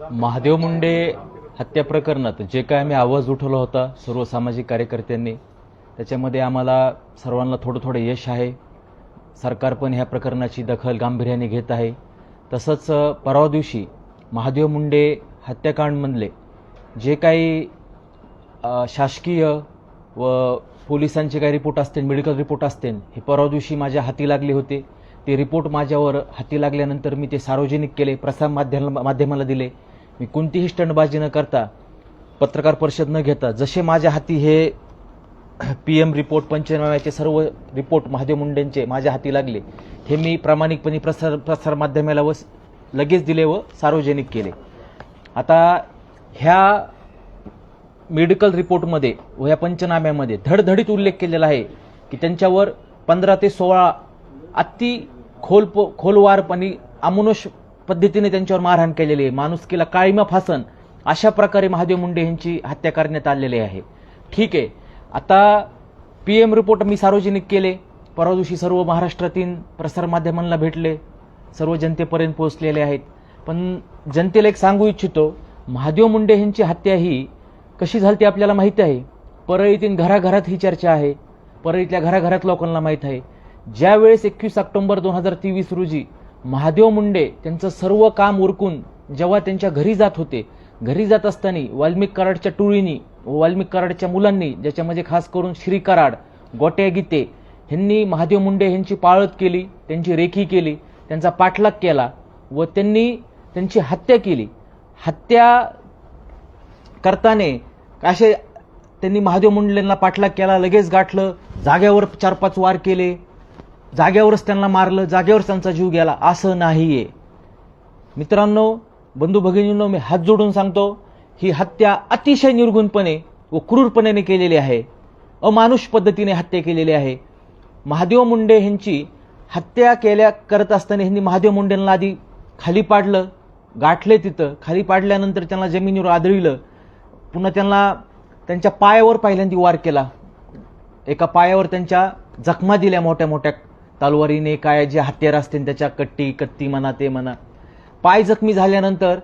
महादेव मुंडे हत्या प्रकरणात जे काय आम्ही आवाज उठवला होता सर्व सामाजिक कार्यकर्त्यांनी त्याच्यामध्ये आम्हाला सर्वांना थोडं थोडं यश आहे. सरकार पण ह्या प्रकरणाची दखल गांभीर्याने घेत आहे. तसंच परवा दिवशी महादेव मुंडे हत्याकांडमधले जे काही शासकीय व पोलिसांचे काही रिपोर्ट असतील मेडिकल रिपोर्ट असतील हे परवा दिवशी माझ्या हाती लागले होते. ते रिपोर्ट माझ्यावर हाती लागल्यानंतर मी ते सार्वजनिक केले प्रसार माध्यम माध्यमाला दिले. मी कोणतीही स्टंटबाजी न करता पत्रकार परिषद न घेता जसे माझ्या हाती हे पी एम रिपोर्ट पंचनाम्याचे सर्व रिपोर्ट महादेव मुंडेंचे माझ्या हाती लागले हे मी प्रामाणिकपणे प्रसार प्रसार माध्यमाला व लगेच दिले व सार्वजनिक केले. आता ह्या मेडिकल रिपोर्टमध्ये व या पंचनाम्यामध्ये धडधडीत उल्लेख केलेला आहे की त्यांच्यावर पंधरा ते सोळा अति खोल खोलवारपणे अमनुष पद्धतीने त्यांच्यावर मारहाण केलेली आहे. माणुसकीला काळीमा फासन. अशा प्रकारे महादेव मुंडे यांची हत्या करण्यात आलेली आहे. ठीक आहे. आता पी एम रिपोर्ट मी सार्वजनिक केले. परवा दिवशी सर्व महाराष्ट्रातील प्रसारमाध्यमांना भेटले. सर्व जनतेपर्यंत पोहोचलेले आहेत. पण जनतेला एक सांगू इच्छितो महादेव मुंडे यांची हत्या ही कशी झाली ती आपल्याला माहिती आहे. परळीतील घराघरात ही चर्चा आहे. परळीतल्या घराघरात लोकांना माहीत आहे. ज्यावेळेस एकवीस ऑक्टोबर दोन हजार तेवीस रोजी महादेव मुंडे त्यांचं सर्व काम उरकून जेव्हा त्यांच्या घरी जात होते घरी जात असताना वाल्मिक कराडच्या टोळीनी व वाल्मिक कराडच्या मुलांनी ज्याच्यामध्ये खास करून श्री कराड गोट्या गीते ह्यांनी महादेव मुंडे यांची पाळत केली त्यांची रेखी केली त्यांचा पाठलाग केला व त्यांनी त्यांची हत्या केली. हत्या करताने असे त्यांनी महादेव मुंडेंना पाठलाग केला लगेच गाठलं जाग्यावर चार पाच वार केले. जाग्यावरच त्यांना मारलं जाग्यावरच त्यांचा जीव गेला. असं नाहीये. मित्रांनो बंधू भगिनींनो मी हात जोडून सांगतो ही हत्या अतिशय निर्गुणपणे व क्रूरपणे केलेली आहे. अमानुष पद्धतीने हत्या केलेली आहे. महादेव मुंडे यांची हत्या केल्या करत असताना ह्यांनी महादेव मुंडेंना आधी खाली पाडलं गाठले तिथं. खाली पाडल्यानंतर त्यांना जमिनीवर आदळलं. पुन्हा त्यांना त्यांच्या पायावर पहिल्यांदा वार केला. एका पायावर त्यांच्या जखमा दिल्या मोठ्या मोठ्या तलवारीने काय जे हत्यार असते त्याच्या कट्टी कत्ती म्हणा ते म्हणा. पाय जखमी झाल्यानंतर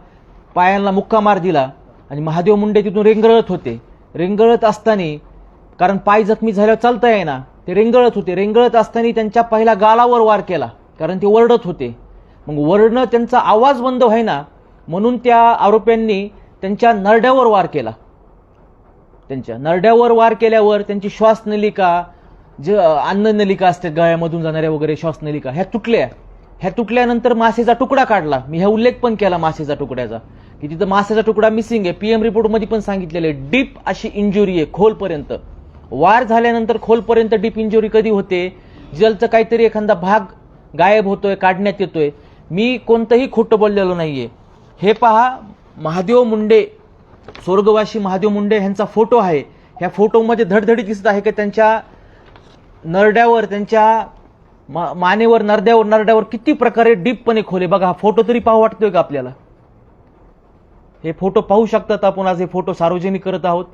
पायांना मुक्का मार दिला आणि महादेव मुंडे तिथून रेंगळत होते. रेंगळत असताना कारण पाय जखमी झाल्यावर चालता येईना ते रेंगळत होते. रेंगळत असताना त्यांच्या पहिला गालावर वार केला कारण ते वरडत होते. मग वरडणं त्यांचा आवाज बंद व्हायना म्हणून त्या आरोप्यांनी त्यांच्या नरड्यावर वार केला. त्यांच्या नरड्यावर वार केल्यावर त्यांची श्वासनलिका जे अन्ननलिका असतात गळ्यामधून जाणाऱ्या वगैरे श्वासनलिका ह्या तुटल्या. ह्या तुटल्यानंतर मासेचा तुकडा काढला. मी ह्या उल्लेख पण केला मासेचा तुकड्याचा. की तिथं मासेचा तुकडा मिसिंग आहे. पीएम रिपोर्टमध्ये पण सांगितलेलं आहे. डीप अशी इंजुरी आहे खोलपर्यंत. वार झाल्यानंतर खोलपर्यंत डीप इंजुरी कधी होते? जलचं काहीतरी एखादा भाग गायब होतोय काढण्यात येतोय. मी कोणतंही खोटं बोललेलो नाहीये. हे पहा महादेव मुंडे स्वर्गवासी महादेव मुंडे यांचा फोटो आहे. ह्या फोटोमध्ये धडधडी दिसत आहे की त्यांच्या नरड्यावर त्यांच्या मा- मानेवर नरड्यावर नरड्यावर किती प्रकारे डीपपणे खोले. बघा हा फोटो तरी पाहू वाटतोय का आपल्याला? हे फोटो पाहू शकतात आपण आज हे फोटो सार्वजनिक करत आहोत.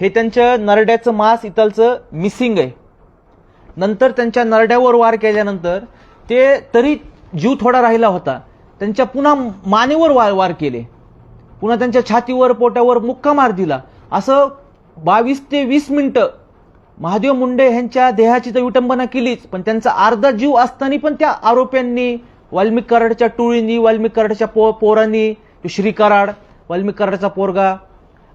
हे त्यांच्या नरड्याचं मांस इथलचं मिसिंग आहे. नंतर त्यांच्या नरड्यावर वार केल्यानंतर ते तरी जीव थोडा राहिला होता. त्यांच्या पुन्हा मानेवर वार वार केले. पुन्हा त्यांच्या छातीवर पोटावर मुक्का मार दिला. असं बावीस ते वीस मिनिटं. महादेव मुंडे यांच्या देहाची तर विटंबना केलीच पण त्यांचा अर्धा जीव असताना पण त्या आरोप्यांनी वाल्मिक कराडच्या टोळींनी वाल्मिक कराडच्या पो पोरांनी तो श्री कराड वाल्मिक कराडचा पोरगा.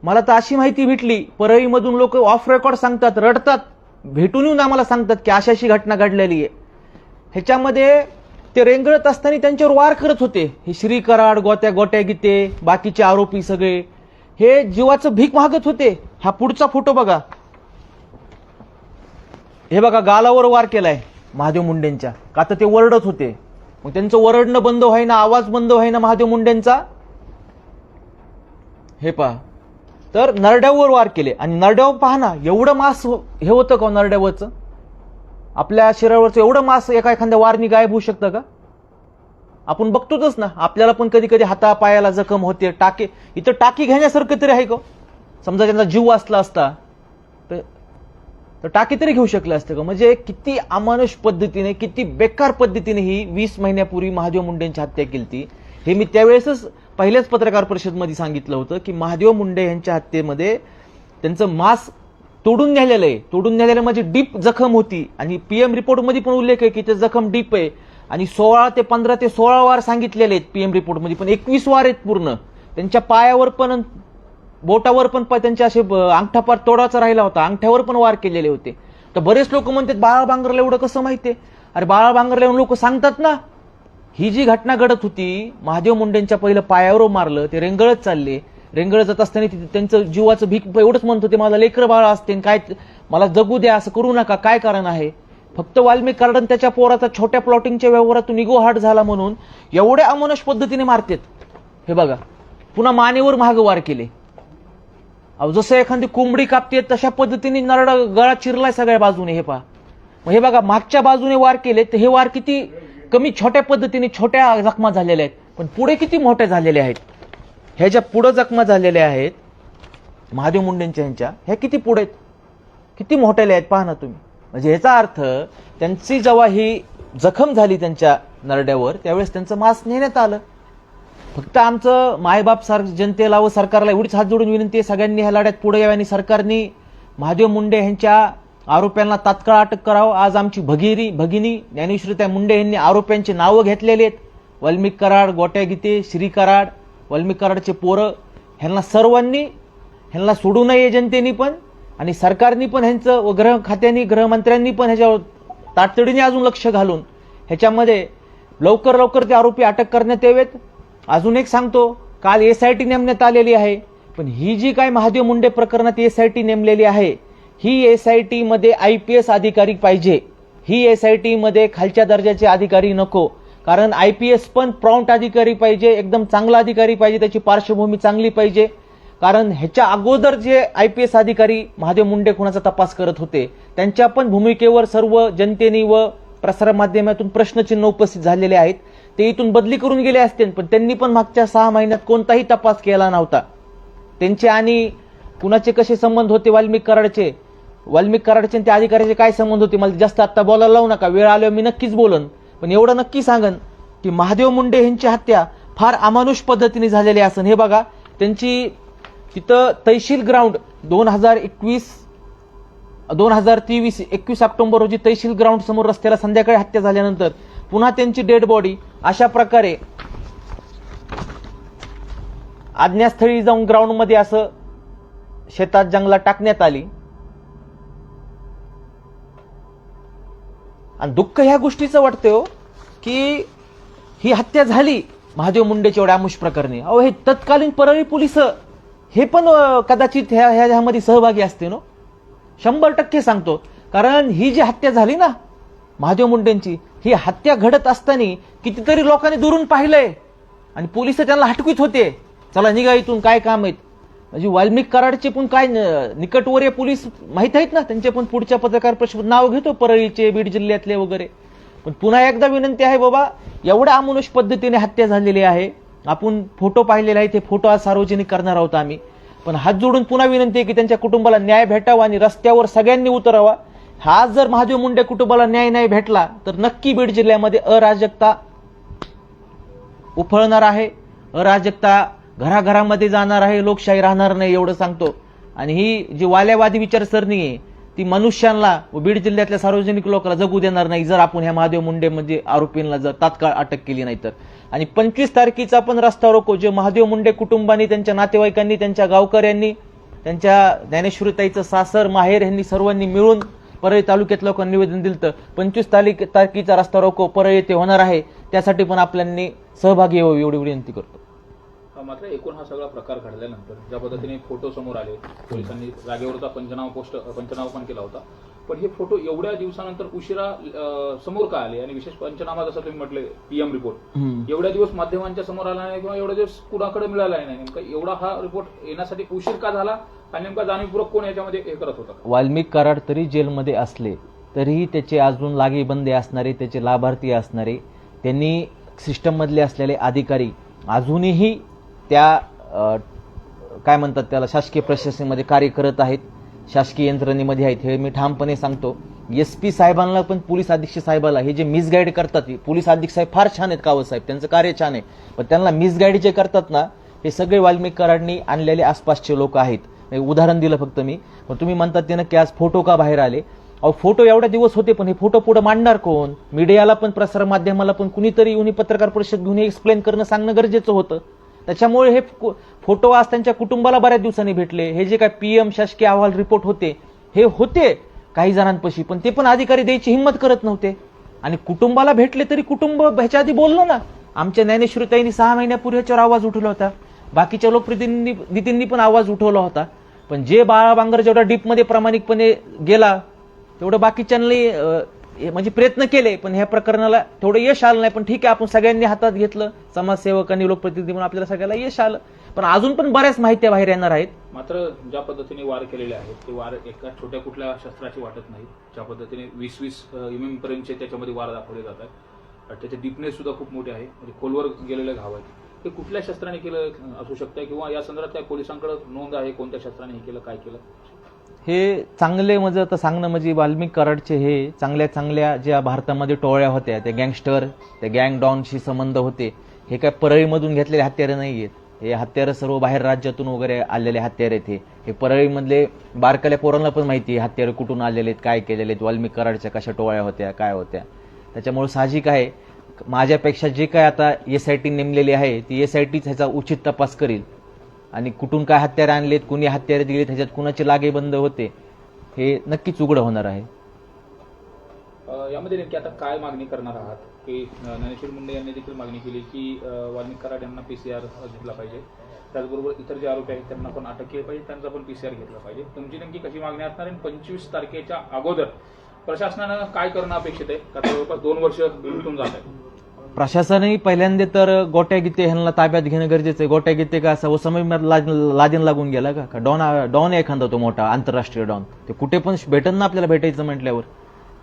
मला तर अशी माहिती भेटली परळीमधून लोक ऑफ रेकॉर्ड सांगतात रडतात. भेटून येऊन आम्हाला सांगतात की अशी अशी घटना घडलेली आहे. ह्याच्यामध्ये ते रेंगळत असताना त्यांच्यावर वार करत होते. हे श्री कराड गोत्या गोट्या गीते बाकीचे आरोपी सगळे. हे जीवाचं भीक मागत होते. हा पुढचा फोटो बघा. हे बघा गालावर वार केलाय महादेव मुंडेंच्या. का तर ते वरडत होते. मग त्यांचं वरडणं बंद व्हायना आवाज बंद व्हायना महादेव मुंडेंचा? हे पहा. तर नरड्यावर वार केले. आणि नरड्यावर पहा ना एवढं मास हो- हे होतं का हो नरड्यावरचं? आपल्या शरीरावरचं एवढं मास एका एखाद्या वारनी गायब होऊ शकतं का? आपण बघतोच ना. आपल्याला पण कधी कधी हातापायाला जखम होते टाके. इथं टाकी घेण्यासारखं तरी आहे का हो? समजा त्यांचा जीव वाचला असता तर तर टाकी तरी घेऊ शकलं असतं का? म्हणजे किती अमानुष पद्धतीने किती बेकार पद्धतीने ही वीस महिन्यापूर्वी महादेव मुंडेंची हत्या केली ती हे मी त्यावेळेसच पहिल्याच पत्रकार परिषदमध्ये सांगितलं होतं की महादेव मुंडे यांच्या हत्येमध्ये त्यांचं मास तोडून नेलेलं आहे. तोडून नेलेलं म्हणजे डीप जखम होती. आणि पीएम रिपोर्टमध्ये पण उल्लेख आहे की ते जखम डीप आहे. आणि सोळा ते पंधरा ते सोळा वार सांगितलेले आहेत पीएम रिपोर्टमध्ये पण एकवीस वार आहेत पूर्ण. त्यांच्या पायावर पण बोटावर पण प- त्यांच्या असे ब- अंगठापार तोडाचा राहिला होता. अंगठ्यावर पण वार केलेले होते. तर बरेच लोक म्हणतात बाळा बांगरला एवढं कसं माहिती आहे? अरे बाळा बांगरला लोक सांगतात ना. ही जी घटना घडत होती महादेव मुंडेंच्या पहिलं पायावर मारलं ते रेंगळत चालले. रेंगळत जात असताना तिथे त्यांचं जीवाचं भीक एवढंच म्हणत होते माझा लेकर बाळ असते काय मला जगू द्या असं करू नका. काय कारण आहे? फक्त वाल्मिक कार्डन त्याच्या पोराचा छोट्या प्लॉटिंगच्या व्यवहारातून इगो हार्ट झाला म्हणून एवढ्या अमानुष पद्धतीने मारतात. हे बघा पुन्हा मानेवर महागवार केले. अहो जसं एखादी कोंबडी कापते तशा पद्धतीने नरड गळा चिरलाय सगळ्या बाजूने हे पहा. मग हे बघा मागच्या बाजूने वार केले तर हे वार किती कमी छोट्या पद्धतीने छोट्या जखमा झालेल्या आहेत. पण पुढे किती मोठ्या झालेल्या आहेत? ह्या ज्या पुढं जखमा झालेल्या आहेत महादेव मुंडेंच्या ह्यांच्या ह्या किती पुढे आहेत? किती मोठ्याल्या आहेत? पहा ना तुम्ही. म्हणजे याचा अर्थ त्यांची जेव्हा ही जखम झाली त्यांच्या नरड्यावर त्यावेळेस त्यांचं मांस नेण्यात आलं. फक्त आमचं मायबाप सार जनतेला व सरकारला एवढीच हात जोडून विनंती आहे सगळ्यांनी ह्या लढ्यात पुढे यावे आणि सरकारने महादेव मुंडे यांच्या आरोप्यांना तात्काळ अटक करावं. आज आमची भगिरी भगिनी ज्ञानेश्वरीताई मुंडे यांनी आरोप्यांची नावं घेतलेली आहेत. वाल्मिक कराड गोट्या गीते श्री कराड वाल्मिक कराडचे पोरं ह्यांना सर्वांनी ह्यांना सोडू नये जनतेने पण आणि सरकारने पण ह्यांचं व गृह खात्यांनी गृहमंत्र्यांनी पण ह्याच्यावर तातडीने अजून लक्ष घालून ह्याच्यामध्ये लवकर लवकर ते आरोपी अटक करण्यात यावेत. अजून एक सांगतो काल एस आय टी नेमण्यात आलेली आहे पण ही जी काय महादेव मुंडे प्रकरणात एस आय टी नेमलेली आहे ही एस आय टीमध्ये आय पी एस अधिकारी पाहिजे. ही एस आय टीमध्ये खालच्या दर्जाचे अधिकारी नको कारण आय पी एस पण प्रॉम्प्ट अधिकारी पाहिजे एकदम चांगला अधिकारी पाहिजे त्याची पार्श्वभूमी चांगली पाहिजे. कारण ह्याच्या अगोदर जे आय पी एस अधिकारी महादेव मुंडे खुणाचा तपास करत होते त्यांच्या पण भूमिकेवर सर्व जनतेने व प्रसारमाध्यमातून प्रश्नचिन्ह उपस्थित झालेले आहेत. ते इथून बदली करून गेले असते पण त्यांनी पण मागच्या सहा महिन्यात कोणताही तपास केला नव्हता. त्यांचे आणि कुणाचे कसे संबंध होते वाल्मिक कराडचे? वाल्मिक कराडचे आणि त्या अधिकाऱ्याचे काय संबंध होते? मला जास्त आत्ता बोलायला लावू नका वेळ आल्यावर मी नक्कीच बोलन. पण एवढं नक्की सांगन की महादेव मुंडे यांची हत्या फार अमानुष पद्धतीने झालेली असन हे बघा त्यांची तिथं तहसील ग्राउंड दोन हजार एकवीस दोन हजार तेवीस एकवीस ऑक्टोबर रोजी तहसील ग्राउंड समोर रस्त्याला संध्याकाळी हत्या झाल्यानंतर पुन्हा त्यांची डेड बॉडी अशा प्रकारे आज्ञास्थळी जाऊन ग्राउंडमध्ये असं शेतात जंगलात टाकण्यात आली. आणि दुःख ह्या गोष्टीचं वाटतं हो की ही हत्या झाली. महादेव मुंडेच्या एवढ्या आमुष प्रकरणी. अहो हे तत्कालीन परळी पोलीस हे पण कदाचित ह्या ह्या- ह्यामध्ये सहभागी असते नो? शंभर टक्के सांगतो. कारण ही जी हत्या झाली ना महादेव मुंडेंची ही हत्या घडत असताना कितीतरी लोकांनी दुरून पाहिलंय. आणि पोलीस त्यांना हटकवीत होते. चला निघा इथून काय काम आहेत? म्हणजे वाल्मिक कराडचे पण काय न- निकटवर्य पोलीस माहीत आहेत ना? त्यांचे पण पुढच्या पत्रकार परिषद नाव घेतो परळीचे बीड जिल्ह्यातले वगैरे. पण पुन्हा एकदा विनंती आहे बाबा एवढ्या अमानुष पद्धतीने हत्या झालेली आहे. आपण फोटो पाहिलेले आहे ते फोटो आज सार्वजनिक करणार आहोत आम्ही. पण हात जोडून पुन्हा विनंती आहे की त्यांच्या कुटुंबाला न्याय भेटावा आणि रस्त्यावर सगळ्यांनी उतरावा. हा जर महादेव मुंडे कुटुंबाला न्याय नाही भेटला तर नक्की बीड जिल्ह्यामध्ये अराजकता उफळणार आहे. अराजकता घराघरामध्ये जाणार आहे. लोकशाही राहणार नाही एवढं सांगतो. आणि ही जी वाल्यावादी विचारसरणी आहे ती मनुष्यांना व बीड जिल्ह्यातल्या सार्वजनिक लोकांना जगू देणार नाही जर आपण ह्या महादेव मुंडे म्हणजे आरोपींना जर तात्काळ अटक केली नाही तर. आणि पंचवीस तारखेचा पण रस्ता रोको जे महादेव मुंडे कुटुंबांनी त्यांच्या नातेवाईकांनी त्यांच्या गावकऱ्यांनी त्यांच्या ज्ञानेश्वरीताईचं सासर माहेर यांनी सर्वांनी मिळून परळी तालुक्यात लोकांना निवेदन दिलं तर पंचवीस तारीख तारखेचा रस्ता रोको परळी येथे होणार आहे. त्यासाठी पण आपल्यांनी सहभागी व्हावी एवढी विनंती करतो. मात्र एकूण हा सगळा प्रकार घडल्यानंतर ज्या पद्धतीने फोटो समोर आले पोलिसांनी जागेवरचा पंचनामा पोस्ट पंचनामा पण केला होता. पण हे फोटो एवढ्या दिवसानंतर उशिरा समोर का आले? आणि विशेष पंचनामा जसं तुम्ही म्हटले पीएम रिपोर्ट एवढ्या दिवस माध्यमांच्या समोर आला नाही किंवा एवढ्या दिवस कुणाकडे मिळाला नाही? नेमका एवढा हा रिपोर्ट येण्यासाठी उशीर का झाला? आणि नेमका जाणीवपूर्वक कोण याच्यामध्ये हे करत होता? वाल्मिक कराड तरी जेलमध्ये असले तरीही त्याचे अजून लागेबंदे असणारे त्याचे लाभार्थी असणारे त्यांनी सिस्टममधले असलेले अधिकारी अजूनही त्या काय म्हणतात त्याला शासकीय प्रशासनेमध्ये कार्य करत आहेत शासकीय यंत्रणेमध्ये आहेत हे मी ठामपणे सांगतो. एस पी साहेबांना पण पोलीस अधीक्षक साहेबाला हे जे मिसगाईड करतात पोलीस अधीक्षक साहेब फार छान आहेत कावत साहेब. त्यांचं कार्य छान आहे. पण त्यांना मिसगाईड जे करतात ना हे सगळे वाल्मिक कराडनी आणलेले आसपासचे लोक आहेत. उदाहरण दिलं फक्त मी. पण तुम्ही म्हणतात ते नक्की आज फोटो का बाहेर आले? अहो फोटो एवढ्या दिवस होते पण हे फोटो पुढे मांडणार कोण? मीडियाला पण प्रसार माध्यमाला पण कुणीतरी येऊन पत्रकार परिषद घेऊन एक्सप्लेन करणं सांगणं गरजेचं होतं. त्याच्यामुळे हे फो- फोटो आज त्यांच्या कुटुंबाला बऱ्याच दिवसांनी भेटले. हे जे काय पीएम शासकीय अहवाल रिपोर्ट होते हे होते काही जणांपाशी पण ते पण अधिकारी द्यायची हिंमत करत नव्हते. आणि कुटुंबाला भेटले तरी कुटुंब ह्याच्या आधी बोललो ना. आमच्या ज्ञानेश्वरीताईंनी सहा महिन्यापूर्वी ह्याच्यावर आवाज उठवला होता. बाकीच्या लोकप्रतिनिधींनी पण आवाज उठवला होता. पण जे बाळा बांगर जेवढा डीपमध्ये प्रामाणिकपणे गेला तेवढं बाकीच्यांनी म्हणजे प्रयत्न केले पण ह्या प्रकरणाला थोडं यश आलं नाही पण ठीक आहे आपण सगळ्यांनी हातात घेतलं. समाजसेवकांनी लोकप्रतिनिधी म्हणून आपल्याला सगळ्याला यश आलं. पण अजून पण बऱ्याच माहित्या बाहेर येणार आहेत. मात्र ज्या पद्धतीने वार केलेले आहेत ते वार एका छोट्या कुठल्या शस्त्राची वाटत नाही. ज्या पद्धतीने वीस वीस एम पर्यंतचे त्याच्यामध्ये वार दाखवले जातात त्याचे डिपनेस सुद्धा खूप मोठे आहे. म्हणजे खोलवर गेलेले घाव आहेत. ते कुठल्या शस्त्राने केलं असू शकतं किंवा या संदर्भात काय पोलिसांकडे नोंद आहे कोणत्या शस्त्राने हे केलं काय केलं? हे चांगले म्हणजे आता सांगणं म्हणजे वाल्मिक कराडचे हे चांगल्या चांगल्या ज्या भारतामध्ये टोळ्या होत्या त्या गँगस्टर त्या गँग डॉनशी संबंध होते हे काय परळीमधून घेतलेले हत्यारे नाही आहेत हे हत्यारं सर्व बाहेर राज्यातून वगैरे आलेले हत्यारे आहेत हे. परळीमधले बारकाल्या पोरांना पण माहिती आहे हत्यारे कुठून आलेले आहेत काय केलेले आहेत वाल्मिक कराडच्या कशा टोळ्या होत्या काय होत्या. त्याच्यामुळे साहजिक आहे माझ्यापेक्षा जे काय आता एस आय टी नेमलेली आहे ती एस आय टीच ह्याचा उचित तपास करील. आणि कुठून काय हत्यारे आणलेत कुणी हत्यारे दिलेत ह्याच्यात कुणाचे लागेबंद होते हे नक्कीच उघड होणार आहे. यामध्ये नेमकी आता काय मागणी करणार आहात? की ज्ञानेश्वर मुंडे यांनी देखील मागणी केली की वाल्मिक कराड यांना पीसीआर घेतला पाहिजे. त्याचबरोबर इतर जे आरोपी आहेत त्यांना पण अटक केली पाहिजे त्यांचा पण पीसीआर घेतला पाहिजे. तुमची नेमकी कशी मागणी असणार आणि पंचवीस तारखेच्या अगोदर प्रशासनानं काय करणं अपेक्षित आहे? कारण जवळपास दोन वर्ष लुटून जात आहे प्रशासनही पहिल्यांदा तर गोट्या गीते ह्यांना ताब्यात घेणं गरजेचं आहे. गोट्या गीते का असं समय लादीन लागून गेला का? का डॉन डॉन आहे एखादा तो मोठा आंतरराष्ट्रीय डॉन. ते कुठे पण भेटन ना आपल्याला भेटायचं म्हटल्यावर.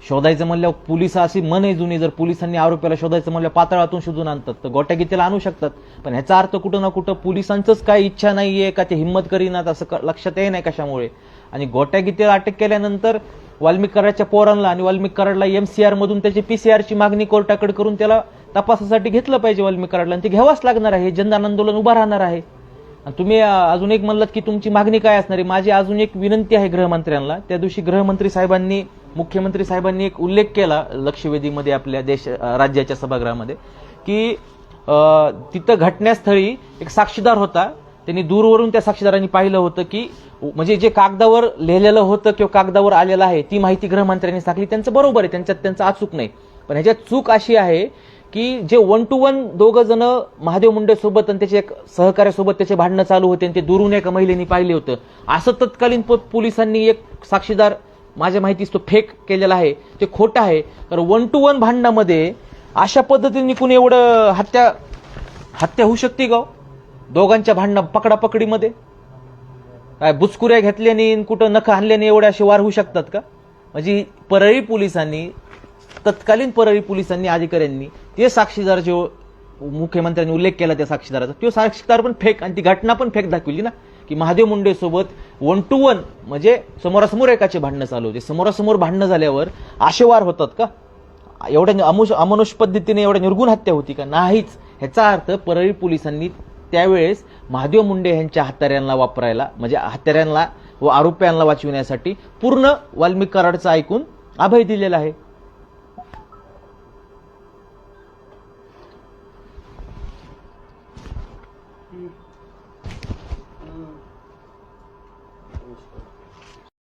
शोधायचं म्हणल्यावर पोलीस अशी मन आहे जुनी जर पोलिसांनी आरोपीला शोधायचं म्हणलं पातळातून शोधून आणतात. तर गोट्या गीतेला आणू शकतात. पण ह्याचा अर्थ कुठं ना कुठं पोलिसांचंच काय इच्छा नाही आहे का ते हिंमत करीनात असं क- लक्षात येई नाही कशामुळे. आणि गोट्या गीतेला अटक केल्यानंतर वाल्मिक कराडच्या पोरांना आणि वाल्मिक कराडला एमसीआर मधून त्याची पीसीआरची मागणी कोर्टाकडे करून त्याला तपासासाठी घेतलं पाहिजे वाल्मिक कराडला आणि ते घ्यावंच लागणार आहे. जनता जनदान आंदोलन उभं राहणार आहे. आणि तुम्ही अजून एक म्हणलात की तुमची मागणी काय असणार आहे? माझी अजून एक विनंती आहे गृहमंत्र्यांना. त्या दिवशी गृहमंत्री साहेबांनी मुख्यमंत्री साहेबांनी एक उल्लेख केला लक्षवेधीमध्ये आपल्या देश राज्याच्या सभागृहामध्ये की तिथं घटनास्थळी एक साक्षीदार होता. त्यांनी दूरवरून त्या साक्षीदारांनी पाहिलं होतं की म्हणजे जे कागदावर लिहिलेलं होतं किंवा कागदावर आलेलं आहे ती माहिती गृहमंत्र्यांनी सांगली. त्यांचं बरोबर आहे. त्यांच्यात त्यांचं अचूक नाही. पण ह्याच्यात चूक अशी आहे की जे वन टू वन दोघं जण महादेव मुंडे सोबत आणि त्याचे एक सहकार्यासोबत त्याचे भांडणं चालू होते आणि ते दुरून एका महिलेने पाहिले होतं. असं तत्कालीन पोलिसांनी एक साक्षीदार माझ्या माहितीस तो फेक केलेला आहे. ते खोटं आहे. कारण वन टू वन भांडणामध्ये अशा पद्धतीने कुणी एवढं हत्या हत्या होऊ शकते गाव हो? दोघांच्या भांडणं पकडापकडीमध्ये? काय बुचकुऱ्या घेतल्याने आणि कुठं नख आणल्याने एवढे असे वार होऊ शकतात का? म्हणजे परळी पोलिसांनी तत्कालीन परळी पोलिसांनी अधिकाऱ्यांनी ते साक्षीदार जे मुख्यमंत्र्यांनी उल्लेख केला त्या साक्षीदाराचा. तो साक्षीदार पण फेक आणि ती घटना पण फेक दाखवली ना की महादेव मुंडे सोबत वन टू वन म्हणजे समोरासमोर एकाचे भांडणं चालू होते. समोरासमोर भांडणं झाल्यावर असे वार होतात का? एवढ्या अमुष अमानुष पद्धतीने एवढ्या निर्गुण हत्या होती का? नाहीच. ह्याचा अर्थ परळी पोलिसांनी त्यावेळेस महादेव मुंडे यांच्या हत्याऱ्यांना वापरायला म्हणजे हत्याऱ्यांना व आरोप्यांना वाचविण्यासाठी पूर्ण वाल्मिक कराडचं ऐकून अभय दिलेला आहे.